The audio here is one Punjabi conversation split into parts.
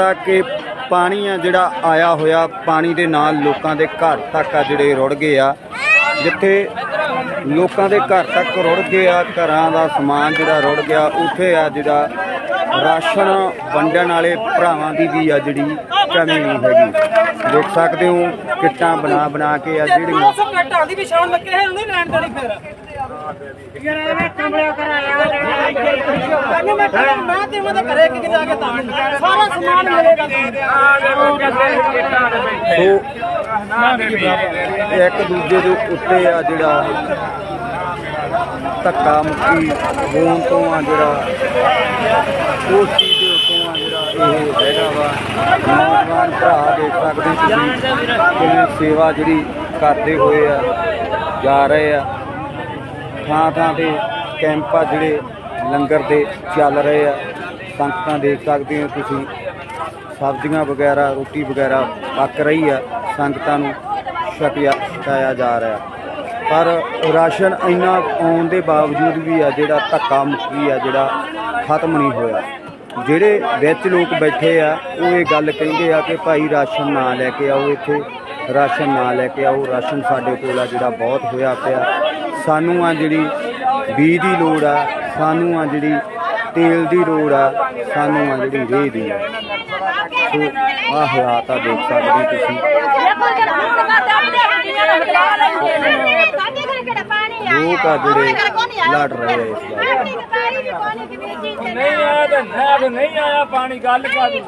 ਹਾਲਾਤ ਕਿ ਪਾਣੀ ਆ ਜਿਹੜਾ ਆਇਆ ਹੋਇਆ, ਪਾਣੀ ਦੇ ਨਾਲ ਲੋਕਾਂ ਦੇ ਘਰ ਤੱਕ ਆ ਜਿਹੜੇ ਰੁੜ ਗਏ ਆ। ਜਿੱਥੇ ਲੋਕਾਂ ਦੇ ਘਰ ਤੱਕ ਰੁੜ ਗਏ ਆ, ਘਰਾਂ ਦਾ ਸਮਾਨ ਜਿਹੜਾ ਰੁੜ ਗਿਆ, ਉੱਥੇ ਆ ਜਿਹੜਾ ਰਾਸ਼ਨ ਵੰਡਣ ਵਾਲੇ ਭਰਾਵਾਂ ਦੀ ਵੀ ਆ ਜਿਹੜੀ ਕਮੀ ਨਹੀਂ ਹੈਗੀ। ਦੇਖ ਸਕਦੇ ਹੋ ਕਿੱਟਾਂ ਬਣਾ ਬਣਾ ਕੇ ਆ ਜਿਹੜੀਆਂ ਘਟਾਂ ਦੀ ਵੀ ਲੱਗੇ ਹੈ ਉਹਨੇ ਲੈਣ ਦੇਣੀ ਫਿਰ। ਕਹਿੰਦੇ ਮੈਂ ਘਰੇ- ਮੈਂ ਤੇ ਉਹਨਾਂ ਦੇ ਘਰੇ ਕਿ ਜਾ ਕੇ ਤਾਂ ਸਾਰਾ ਸਮਾਨ ਮਿਲੇਗਾ ਸੋ, ਇੱਕ ਦੂਜੇ ਦੇ ਉੱਤੇ ਆ ਜਿਹੜਾ ਧੱਕਾ ਮੁੱਕੀ ਹੋਣ ਤੋਂ ਆ ਜਿਹੜਾ ਉਸ ਚੀਜ਼ ਦੇ ਉੱਤੋਂ ਆ ਜਿਹੜਾ ਇਹ ਹੈਗਾ ਵਾ, ਨੌਜਵਾਨ ਭਰਾ ਦੇਖ ਸਕਦੇ ਤੁਸੀਂ ਕਿਵੇਂ ਸੇਵਾ ਜਿਹੜੀ ਕਰਦੇ ਹੋਏ ਆ, ਜਾ ਰਹੇ ਆ। ਥਾਂ ਥਾਂ ਤੇ ਕੈਂਪ ਆ ਜਿਹੜੇ ਲੰਗਰ ਦੇ ਚੱਲ ਰਹੇ ਆ। ਸੰਗਤਾਂ ਦੇਖ ਸਕਦੇ ਹੋ ਤੁਸੀਂ। ਸਬਜ਼ੀਆਂ ਵਗੈਰਾ, ਰੋਟੀ ਵਗੈਰਾ ਪੱਕ ਰਹੀ ਆ। ਸੰਗਤਾਂ ਨੂੰ ਛਕਿਆ, ਛਕਾਇਆ ਜਾ ਰਿਹਾ। ਪਰ ਰਾਸ਼ਨ ਇੰਨਾ ਆਉਣ ਦੇ ਬਾਵਜੂਦ ਵੀ ਆ, ਜਿਹੜਾ ਧੱਕਾ ਮੁੱਕੀ ਆ, ਜਿਹੜਾ ਖਤਮ ਨਹੀਂ ਹੋਇਆ। ਜਿਹੜੇ ਵਿੱਚ ਲੋਕ ਬੈਠੇ ਆ, ਉਹ ਇਹ ਗੱਲ ਕਹਿੰਦੇ ਆ ਕਿ ਭਾਈ ਰਾਸ਼ਨ ਨਾ ਲੈ ਕੇ ਆਓ ਇੱਥੇ। ਰਾਸ਼ਨ ਨਾ ਲੈ ਕੇ ਆਓ। ਰਾਸ਼ਨ ਸਾਡੇ ਕੋਲ ਆ, ਜਿਹੜਾ ਬਹੁਤ ਹੋਇਆ ਪਿਆ। ਸਾਨੂੰ ਆ ਜਿਹੜੀ ਬੀਜ ਦੀ ਲੋੜ ਆ ਸਾਨੂੰ ਆ ਜਿਹੜੀ ਤੇਲ ਦੀ ਲੋੜ ਆ, ਸਾਨੂੰ ਆ ਜਿਹੜੀ ਰੇਹ ਦੀ ਆ। ਸੋ, ਆਹ ਹਾਲਾਤ ਆ ਦੇਖ ਸਕਦੇ ਤੁਸੀਂ। ਲੋਕ ਆ ਜਿਹੜੇ ਲੜ ਰਹੇ ਇਸ ਬਾਰੇ ਨਹੀਂ ਆਇਆ ਤਾਂ ਤੇ ਨਹੀਂ ਆਇਆ ਪਾਣੀ ਗੱਲ ਕਰ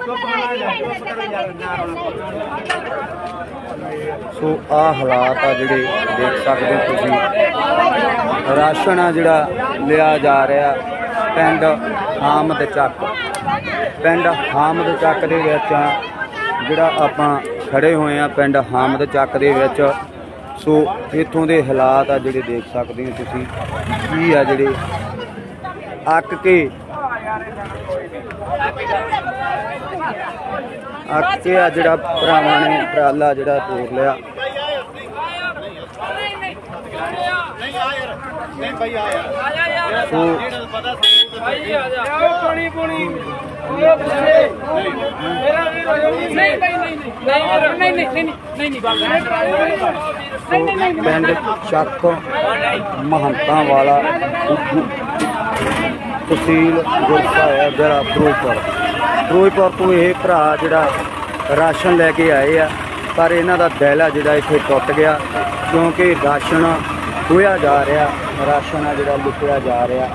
ਸੋ ਆਹ ਹਾਲਾਤ ਆ ਜਿਹੜੇ ਦੇਖ ਸਕਦੇ ਹੋ ਤੁਸੀਂ। ਰਾਸ਼ਨ ਆ ਜਿਹੜਾ ਲਿਆ ਜਾ ਰਿਹਾ ਪਿੰਡ ਹਾਮਦ ਚੱਕ। ਪਿੰਡ ਹਾਮਦ ਚੱਕ ਦੇ ਵਿੱਚ ਆ ਜਿਹੜਾ ਆਪਾਂ ਖੜੇ ਹੋਏ ਆ ਪਿੰਡ ਹਾਮਦ ਚੱਕ ਦੇ ਵਿੱਚ। ਸੋ ਇੱਥੋਂ ਦੇ ਹਾਲਾਤ ਆ ਜਿਹੜੇ ਦੇਖ ਸਕਦੇ ਹੋ ਤੁਸੀਂ। ਕੀ ਆ ਜਿਹੜੇ ਅੱਕ ਕੇ ਅੱਕ ਕੇ ਆ ਜਿਹੜਾ ਭਰਾਵਾਂ ਨੇ ਉਪਰਾਲਾ ਜਿਹੜਾ ਤੋਰ ਲਿਆ ਸੋ ਪਾਣੀ ਪਾਣੀ ਪਿੰਡ ਚੱਕ ਮਹੰਤਾਂ ਵਾਲਾ ਤਹਿਸੀਲ ਗੁਰਸਾਹਿਬ ਜਿਹੜਾ ਫਿਰੋਜ਼ਪੁਰ। ਫਿਰੋਜ਼ਪੁਰ ਤੋਂ ਇਹ ਭਰਾ ਜਿਹੜਾ ਰਾਸ਼ਨ ਲੈ ਕੇ ਆਏ ਆ ਪਰ ਇਹਨਾਂ ਦਾ ਦਿਲ ਆ ਜਿਹੜਾ ਇੱਥੇ ਟੁੱਟ ਗਿਆ ਕਿਉਂਕਿ ਰਾਸ਼ਨ ਖੋਇਆ ਜਾ ਰਿਹਾ ਰਾਸ਼ਨ ਆ ਜਿਹੜਾ ਲੁੱਟਿਆ ਜਾ ਰਿਹਾ।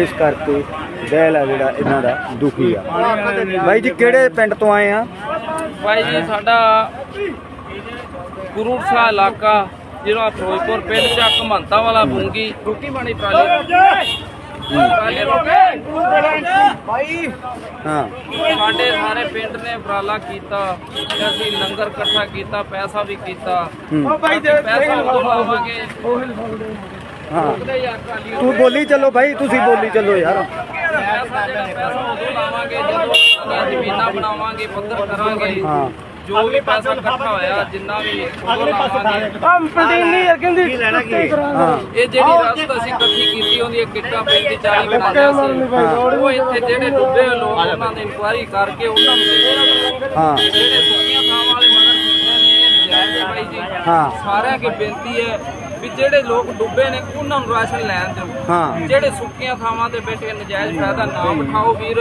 ਇਸ ਕਰਕੇ ਦਿਲ ਆ ਜਿਹੜਾ ਇਹਨਾਂ ਦਾ ਦੁਖੀ ਆ। ਬਾਈ ਜੀ ਕਿਹੜੇ ਪਿੰਡ ਤੋਂ ਆਏ ਆ? ਭਾਈ ਜੀ ਸਾਡਾ ਗੁਰੂ ਸਾਹਿਬ ਇਲਾਕਾ ਜਿਹੜਾ ਫਿਰੋਜ਼ਪੁਰ ਪਿੰਡ ਚੱਕ ਮਹੰਤਾ ਵਾਲਾ ਬੂੰਗੀ। ਰੋਟੀ ਪਾਣੀ ਟਰਾਲੀ ਟਰਾਲੀ ਰੋਕੇ ਹਾਂ। ਸਾਡੇ ਸਾਰੇ ਪਿੰਡ ਨੇ ਉਪਰਾਲਾ ਕੀਤਾ ਤੇ ਅਸੀਂ ਲੰਗਰ ਇਕੱਠਾ ਕੀਤਾ ਪੈਸਾ ਵੀ ਕੀਤਾ। ਹੂੰ। ਪੈਸਾ ਉਦੋਂ ਲਾਵਾਂਗੇ ਹਾਂ। ਉਹਦੇ ਯਾਰ ਟਰਾਲੀ ਤੂੰ ਬੋਲੀ ਚੱਲੋ ਭਾਈ ਤੁਸੀਂ ਬੋਲੀ ਚੱਲੋ ਯਾਰ। ਪੈਸਾ ਪੈਸਾ ਉਦੋਂ ਲਾਵਾਂਗੇ ਜਦੋਂ ਜ਼ਮੀਨਾਂ ਬਣਾਵਾਂਗੇ ਪੱਧਰ ਕਰਾਂਗੇ। ਹਾਂ। ਜੋ ਵੀ ਪੈਸਾ ਇਕੱਠਾ ਹੋਇਆ ਜਿੰਨਾ ਵੀ ਉਦੋਂ ਲਾਵਾਂਗੇ। ਹਮ ਪਟੀਨ ਨਹੀਂ ਯਾਰ ਕਹਿੰਦੀ ਕੀ ਲੈਣਾ ਕੀ ਹਾਂ? ਇਹ ਜਿਹੜੀ ਰਸਤ ਅਸੀਂ ਇਕੱਠੀ ਕੀਤੀ ਹੁੰਦੀ ਹੈ ਕਿੱਟਾਂ ਪੈਂਤੀ 40 ਬਣਾਇਆ ਸੀ। ਉਹ ਇੱਥੇ ਜਿਹੜੇ ਡੁੱਬੇ ਹੋਏ ਲੋਕ ਉਹਨਾਂ ਦੀ ਇਨਕੁਆਇਰੀ ਕਰਕੇ ਉਹਨਾਂ ਨੂੰ ਦੇ। ਹਾਂ। ਜਿਹੜੇ ਸੁੱਕੀਆਂ ਥਾਵਾਂ ਵਾਲੇ ਮਗਰ ਫਿਰਦੇ ਨੇ ਇਹ ਨਜਾਇਜ਼ ਹੈ ਬਾਈ ਜੀ। ਹਾਂ। ਸਾਰਿਆਂ ਕੀ ਬੇਨਤੀ ਹੈ ਵੀ ਜਿਹੜੇ ਲੋਕ ਡੁੱਬੇ ਨੇ ਉਹਨਾਂ ਨੂੰ ਰਾਸ਼ਨ ਲੈਣ ਦਿਓ। ਹਾਂ। ਜਿਹੜੇ ਸੁੱਕੀਆਂ ਥਾਵਾਂ ਤੇ ਬੈਠੇ ਨਜਾਇਜ਼ ਫਾਇਦਾ ਨਾ ਉਠਾਓ ਵੀਰ।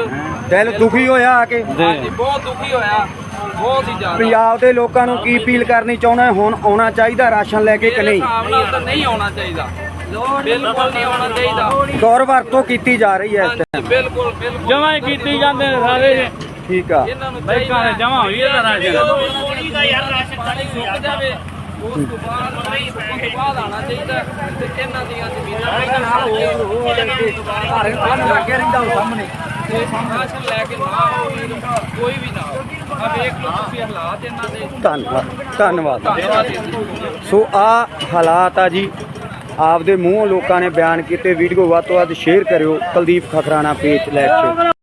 ਦਿਲ ਦੁਖੀ ਹੋਇਆ ਆ ਕੇ। ਹਾਂਜੀ ਬਹੁਤ ਦੁਖੀ ਹੋਇਆ। ਬਹੁਤ ਹੀ ਜ਼ਿਆਦਾ ਪੰਜਾਬ ਦੇ ਲੋਕਾਂ ਨੂੰ ਕੀ ਅਪੀਲ ਕਰਨੀ ਚਾਹੁੰਦਾ ਹੈ? ਹੁਣ ਆਉਣਾ ਚਾਹੀਦਾ ਰਾਸ਼ਨ ਲੈ ਕੇ ਕਿ ਨਹੀਂ ਹਿਸਾਬ ਨਾਲ ਤਾਂ ਨਹੀਂ ਆਉਣਾ ਚਾਹੀਦਾ ਬਿਲਕੁਲ ਨਹੀਂ ਆਉਣਾ ਚਾਹੀਦਾ ਗੌਰ ਵਰਤੋਂ ਕੀਤੀ ਜਾ ਰਹੀ ਹੈ ਇਸ ਹਾਂਜੀ ਟਾਈਮ ਬਿਲਕੁਲ ਬਿਲਕੁਲ ਜਮਾਂ ਹੀ ਕੀਤੀ ਜਾਂਦੇ ਨੇ ਸਾਰੇ ਜੀ ਠੀਕ ਆ ਇਹਨਾਂ ਨੂੰ ਬਾਈਕਾਂ ਨੇ ਜਮਾਂ ਹੋਈ ਇਹਦਾ ਰਾਸ਼ਨ ਥੋੜੀ ਦਾ ਯਾਰ ਰਾਸ਼ਨ ਪਾਣੀ ਸੁੱਕ ਜਾਵੇ ਉਸ ਤੋਂ ਬਾਅਦ ਤੋਂ ਬਾਅਦ ਆਣਾ ਚਾਹੀਦਾ ਤੇ ਇਹਨਾਂ ਦੀਆਂ ਜ਼ਮੀਨਾਂ ਨਾਲ ਲੱਗੇ ਰਹਿੰਦਾ ਉਹ ਸਾਹਮਣੇ ਤੇ ਰਾਸ਼ਨ ਲੈ ਕੇ ਨਾ ਆਓ ਵੀਰ, ਕੋਈ ਵੀ ਨਾ ਆਓ। ਆ ਵੇਖ ਲਓ ਤੁਸੀਂ ਹਾਲਾਤ ਇਹਨਾਂ ਦੇ। ਧੰਨਵਾਦ ਧੰਨਵਾਦ। ਧੰਨਵਾਦ। ਸੋ ਆ ਹਾਲਾਤ ਆ ਜੀ ਆਪਦੇ ਮੂੰਹੋਂ ਲੋਕਾਂ ਨੇ ਬਿਆਨ ਕੀਤੇ ਵੀਡੀਓ ਵੱਧ ਤੋਂ ਵੱਧ ਸ਼ੇਅਰ ਕਰਿਓ ਕੁਲਦੀਪ ਖਖਰਾਣਾ ਪੇਜ ਲੈ ਕੇ।